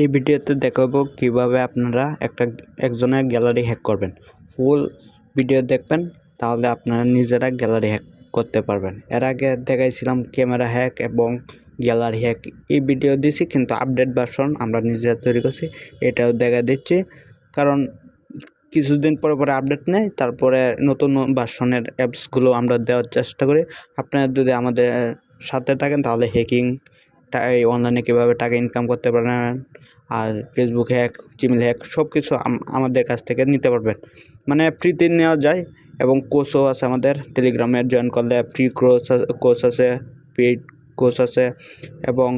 এই ভিডিওতে দেখাবো কীভাবে আপনারা একটা, একজনের গ্যালারি হ্যাক করবেন। ফুল ভিডিও দেখবেন, তাহলে আপনারা নিজেরা গ্যালারি হ্যাক করতে পারবেন। এর আগে দেখাইছিলাম ক্যামেরা হ্যাক এবং গ্যালারি হ্যাক এই ভিডিও দিছি, কিন্তু আপডেট ভার্সন আমরা নিজেরা তৈরি করছি, এটাও দেখা দিচ্ছি। কারণ কিছুদিন পরে পরে আপডেট নেয় তারপরে নতুন ভার্সনের অ্যাপসগুলো আমরা দেওয়ার চেষ্টা করি। আপনারা যদি আমাদের সাথে থাকেন, তাহলে হ্যাকিং এই অনলাইনে কীভাবে টাকা ইনকাম করতে পারেন আর ফেসবুক হ্যাক জিমেল হ্যাক সব কিছু আমাদের কাছ থেকে নিতে পারবেন। মানে ফ্রিতে নেওয়া যায় এবং কোর্সও আছে আমাদের। টেলিগ্রামে জয়েন করলে ফ্রি কোর্স কোর্স আছে পেইড কোর্স আছে এবং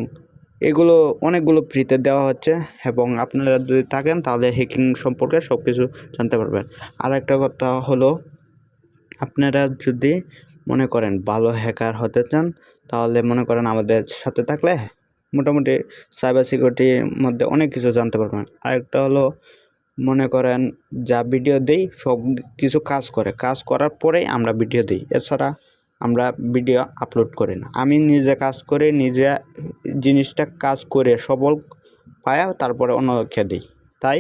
এগুলো অনেকগুলো ফ্রিতে দেওয়া হচ্ছে এবং আপনারা যদি থাকেন তাহলে হ্যাকিং সম্পর্কে সব কিছু জানতে পারবেন। আর একটা কথা হলো, আপনারা যদি মনে করেন ভালো হ্যাকার হতে চান, তাহলে মনে করেন আমাদের সাথে থাকলে মোটামুটি সাইবার সিকিউরিটির মধ্যে অনেক কিছু জানতে পারবেন। আরেকটা হলো মনে করেন যা ভিডিও দেই, সব কিছু কাজ করে। কাজ করার পরেই আমরা ভিডিও দিই। এছাড়া আমরা ভিডিও আপলোড করি না। আমি নিজে কাজ করে, নিজে জিনিসটা কাজ করে সবল পায়া তারপরে অন্যকে দিই। তাই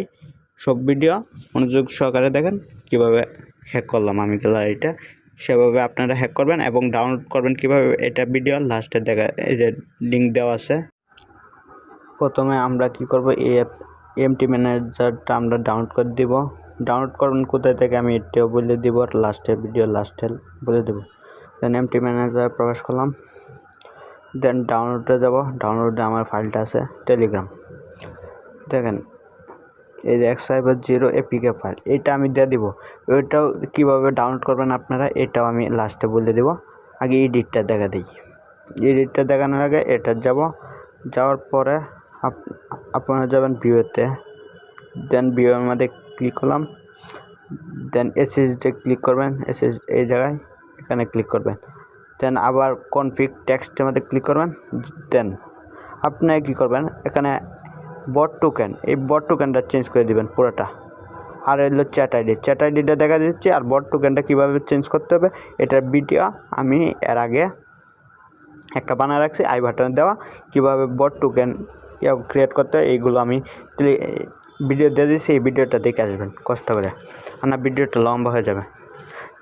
সব ভিডিও মনোযোগ সহকারে দেখেন, কীভাবে হ্যাক করলাম আমি গ্যালারিটা সেভাবে আপনারা হ্যাক করবেন এবং ডাউনলোড করবেন কীভাবে, এটা ভিডিও লাস্টে দেখা, এই যে লিঙ্ক দেওয়া আছে। প্রথমে আমরা কি করব, এই অ্যাপ এমটি ম্যানেজারটা আমরা ডাউনলোড করে দিব। ডাউনলোড করবেন কোথায় থেকে আমি এটাও বলে দিব, আর লাস্টে ভিডিও লাস্টে বলে দেবো। দেন এমটি ম্যানেজার প্রবেশ করলাম। দেন ডাউনলোডে যাব ডাউনলোডে আমার ফাইলটা আছে টেলিগ্রাম দেখেন এই X cyber zero APK file, এটা আমি দিয়ে দিব। ওইটাও কীভাবে ডাউনলোড করবেন আপনারা, এটাও আমি লাস্টে বলে দেব। আগে এডিটটা দেখা দিই। এডিটটা দেখানোর আগে এটা যাব। যাওয়ার পরে আপনারা যাবেন ভিউতে দেন ভিউয়ের মধ্যে ক্লিক করলাম। দেন এসএসডে ক্লিক করবেন। এসএস এই জায়গায় এখানে ক্লিক করবেন। দেন আবার কনফিগ টেক্সটের মধ্যে ক্লিক করবেন। দেন আপনি কী করবেন? এখানে বট টোকেন, এই বট টোকেনটা চেঞ্জ করে দিবেন পুরোটা। আর এলো চ্যাট আইডি। চ্যাট আইডিটা দেখা দিচ্ছে আর বট টোকেনটা কীভাবে চেঞ্জ করতে হবে, এটার ভিডিও আমি এর আগে একটা বানায় রাখছি, আই বাটনে দেওয়া। কীভাবে বট টোকেন ক্রিয়েট করতে হয়, এইগুলো আমি ভিডিও দিয়ে দিচ্ছি এই ভিডিওটা দেখে আসবেন, কষ্ট করে। আর না, ভিডিওটা লম্বা হয়ে যাবে।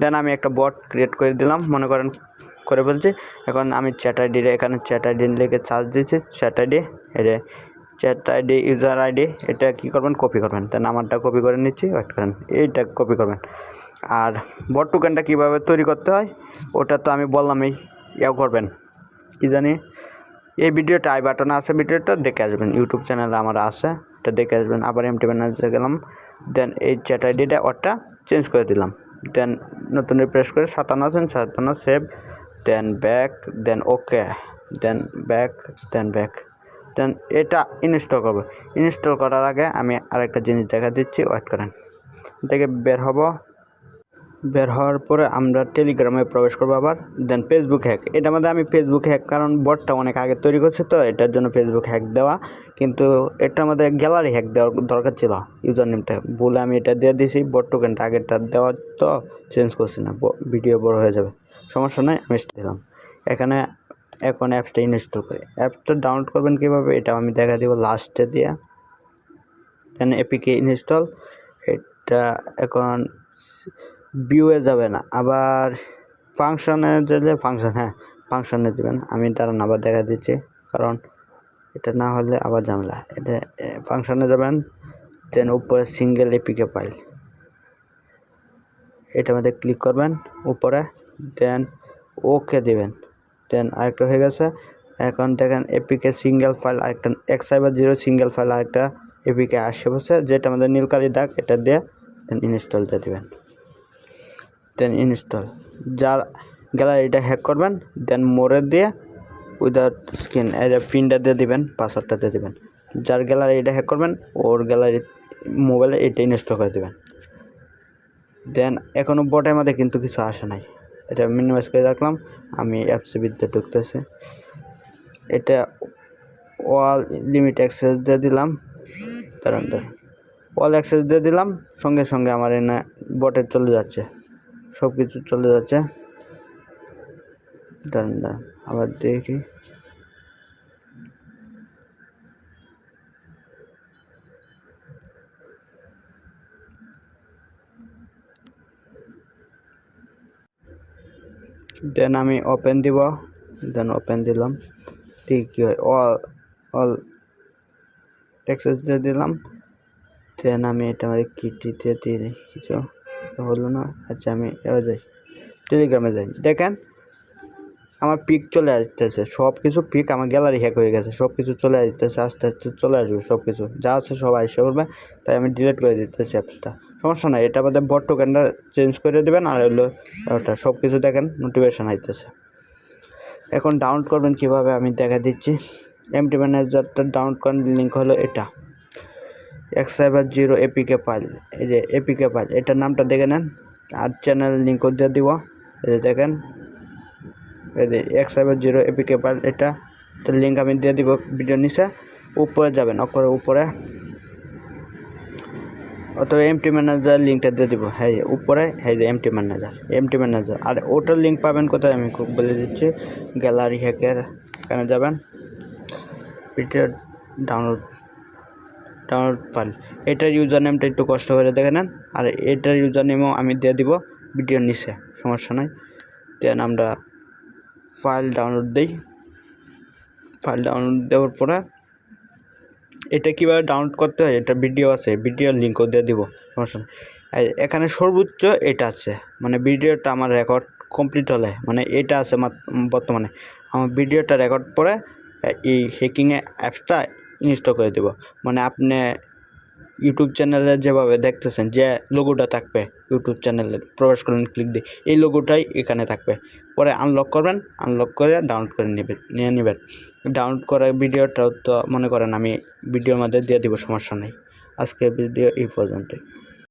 দেন আমি একটা বট ক্রিয়েট করে দিলাম, মনে করেন, করে বলছি এখন আমি চ্যাট আইডি এখানে চ্যাট আইডি লিখে চার্জ দিচ্ছি চ্যাট আইডি, এই চ্যাট আইডি ইউজার আইডি এটা কী করবেন? কপি করবেন। তাই আমারটা কপি করে নিচ্ছি ওয়েট করেন। এইটা কপি করবেন। আর বট টোকেনটা কীভাবে তৈরি করতে হয়? ওটা তো আমি বললামই ইয়ে করবেন। কী জানি? এই ভিডিওটা আই বাটনে আছে ভিডিওটা, দেখে আসবেন। ইউটিউব চ্যানেলে আমার আছে, এটা দেখে আসবেন। আবার এম এমটি ম্যানেজারে গেলাম। দেন এই চ্যাট আইডিটা ওটা চেঞ্জ করে দিলাম। দেন নতুন রিফ্রেশ করে সাতান্ন আছেন, সাতান্ন সেভ দেন ব্যাক দেন ওকে দেন ব্যাক দেন ব্যাক দেন, এটা ইনস্টল করব। ইনস্টল করার আগে আমি আরেকটা জিনিস দেখা দিচ্ছি ওয়েট করেন। থেকে বের হব। বের হওয়ার পরে আমরা টেলিগ্রামে প্রবেশ করব আবার দেন ফেসবুক হ্যাক এটা মধ্যে আমি ফেসবুক হ্যাক কারণ বটটা অনেক আগে তৈরি করছে তো, এটার জন্য ফেসবুক হ্যাক দেওয়া। কিন্তু এটার মধ্যে গ্যালারি হ্যাক দেওয়ার দরকার ছিল ইউজার নেমটা বলে আমি এটা দিয়ে দিয়েছি বট টোকেনটা আগেরটা দেওয়ার তো চেঞ্জ করছি না ভিডিও বড় হয়ে যাবে। সমস্যা নয় আমি দিলাম। এখানে এখন অ্যাপসটা ইনস্টল করি। অ্যাপসটা ডাউনলোড করবেন কীভাবে এটা আমি দেখা দেবো লাস্টে দিয়ে। দেন এপিকে ইনস্টল এটা এখন ভিউয়ে যাবে না। আবার ফাংশনে গেলে ফাংশন হ্যাঁ ফাংশনে দেবেন। আমি তার আবার দেখা দিচ্ছি। কারণ এটা না হলে আবার ঝামেলা। এটা ফাংশনে যাবেন দেন উপরে সিঙ্গেল এপিকে ফাইল এটার মধ্যে ক্লিক করবেন উপরে দেন ওকে দেবেন। দেন আরেকটা হয়ে গেছে। এখন দেখেন এপিকে সিঙ্গেল ফাইল আরেকটা এক সাইবার জিরো সিঙ্গেল ফাইল আরেকটা এপিকে আসে বসে, যেটা আমাদের নীলকালি দাগ, এটা দিয়ে দেন ইনস্টল দিয়ে দেবেন। দেন ইনস্টল যার গ্যালারিটা হ্যাক করবেন দেন মোড়ে দিয়ে উইদাউট স্ক্রিন এটা পিনটা দিয়ে দিবেন পাসওয়ার্ডটা দিয়ে দেবেন। যার গ্যালারি এটা হ্যাক করবেন, ওর গ্যালারি মোবাইলে এটা ইনস্টল করে দেবেন। দেন এখনও বটের মধ্যে কিন্তু কিছু আসে নাই। এটা মিনিমাইজ করে রাখলাম, আমি অ্যাপসে বিদ্যা ঢুকতেছে। এটা ওয়াল লিমিট অ্যাক্সেস দিয়ে দিলাম। কারণ ওয়াল অ্যাক্সেস দিয়ে দিলাম, সঙ্গে সঙ্গে আমার এনে বটে চলে যাচ্ছে। সব কিছু চলে যাচ্ছে। দাঁড়ান, আবার দেখি। দেন আমি ওপেন দিব দেন ওপেন দিলাম। ঠিক হয় অল অল টেক্সাস দিয়ে দিলাম। দেন আমি এটা আমাদের কিটিতে দিয়ে কিছু হলো না। আচ্ছা আমি এবার যাই। টেলিগ্রামে যাই। দেখেন আমার পিক চলে আসতেছে সব কিছু পিক আমার গ্যালারি হ্যাক হয়ে গেছে সব কিছু চলে আসতেছে, আস্তে আস্তে চলে আসবে সব কিছু যা আছে সব এসে করবে, তাই আমি ডিলিট করে দিতেছি অ্যাপসটা সমস্যা নাই, এটা আমাদের বট টোকেনটা চেঞ্জ করে দেবেন, আর হলো ওটা সব কিছু দেখেন নোটিফিকেশান আইতেছে। এখন ডাউনলোড করবেন কীভাবে আমি দেখা দিচ্ছি এমটি ম্যানেজারটা ডাউনলোড করার লিঙ্ক হলো এটা এক সাইবার জিরো এপিকে ফাইল এই যে এপিকে ফাইল এটার নামটা দেখে নেন, আর চ্যানেল লিঙ্কও দিয়ে দিব, এই যে দেখেন এক সাইবার জিরো এপিকে ফাইল এটা তো লিঙ্ক আমি দিয়ে দিব ভিডিও নিচে। উপরে যাবেন অকরে উপরে। অথবা এমটি ম্যানেজার লিঙ্কটা দিয়ে দিব। হ্যাঁ উপরে হ্যাঁ এমটি ম্যানেজার এমটি ম্যানেজার আর ওটার লিঙ্ক পাবেন কোথায় আমি খুব বলে দিচ্ছি গ্যালারি হ্যাকের এখানে যাবেন। ভিডিও ডাউনলোড ডাউনলোড ফাইল এটার ইউজার নেমটা একটু কষ্ট করে দেখে নেন। আর এটার ইউজার নেমও আমি দিয়ে দিব ভিডিওর নিচে, সমস্যা নাই। দেন আমরা ফাইল ডাউনলোড দিই। ফাইল ডাউনলোড দেওয়ার পরে এটা কীভাবে ডাউনলোড করতে হয়, এটা ভিডিও আছে, ভিডিওর লিঙ্কও দিয়ে দিব এখানে সর্বোচ্চ এটা আছে মানে ভিডিওটা আমার রেকর্ড কমপ্লিট হলে মানে এটা আছে বর্তমানে। আমার ভিডিওটা রেকর্ড পরে এই হ্যাকিংয়ে অ্যাপসটা ইনস্টল করে দেব। মানে আপনি ইউটিউব চ্যানেলে যেভাবে দেখতেছেন যে লোগোটা থাকবে ইউটিউব চ্যানেলে প্রবেশ করলেন ক্লিক দিয়ে। এই লোগোটাই এখানে থাকবে। পরে আনলক করবেন আনলক করে ডাউনলোড করে নেবেন, নিয়ে নেবেন। ডাউনলোড করা ভিডিওটাও তো মনে করেন আমি ভিডিওর মধ্যে দিয়ে দেবো, সমস্যা নেই। আজকের ভিডিও এই পর্যন্তই।